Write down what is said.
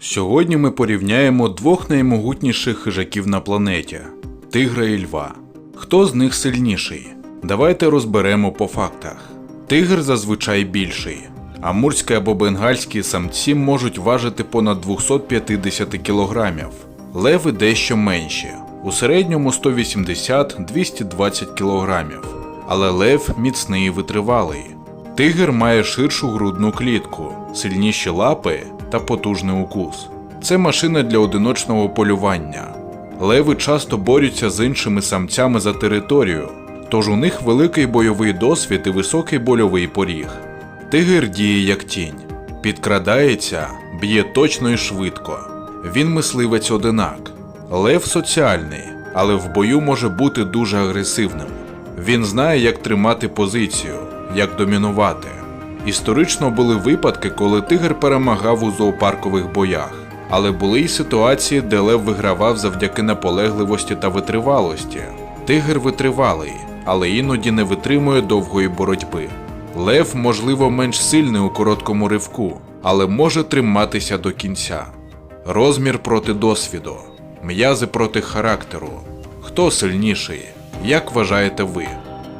Сьогодні ми порівняємо двох наймогутніших хижаків на планеті тигра і льва. Хто з них сильніший? Давайте розберемо по фактах. Тигр зазвичай більший. Амурські або бенгальські самці можуть важити понад 250 кг. Леви дещо менші, у середньому 180-220 кг. Але лев міцний і витривалий. Тигр має ширшу грудну клітку, сильніші лапи та потужний укус. Це машина для одиночного полювання. Леви часто борються з іншими самцями за територію, тож у них великий бойовий досвід і високий больовий поріг. Тигр діє як тінь, підкрадається, б'є точно і швидко. Він мисливець одинак. Лев соціальний, але в бою може бути дуже агресивним. Він знає, як тримати позицію, як домінувати. Історично були випадки, коли тигр перемагав у зоопаркових боях, але були й ситуації, де лев вигравав завдяки наполегливості та витривалості. Тигр витривалий, але іноді не витримує довгої боротьби. Лев, можливо, менш сильний у короткому ривку, але може триматися до кінця. Розмір проти досвіду, м'язи проти характеру. Хто сильніший? Як вважаєте ви?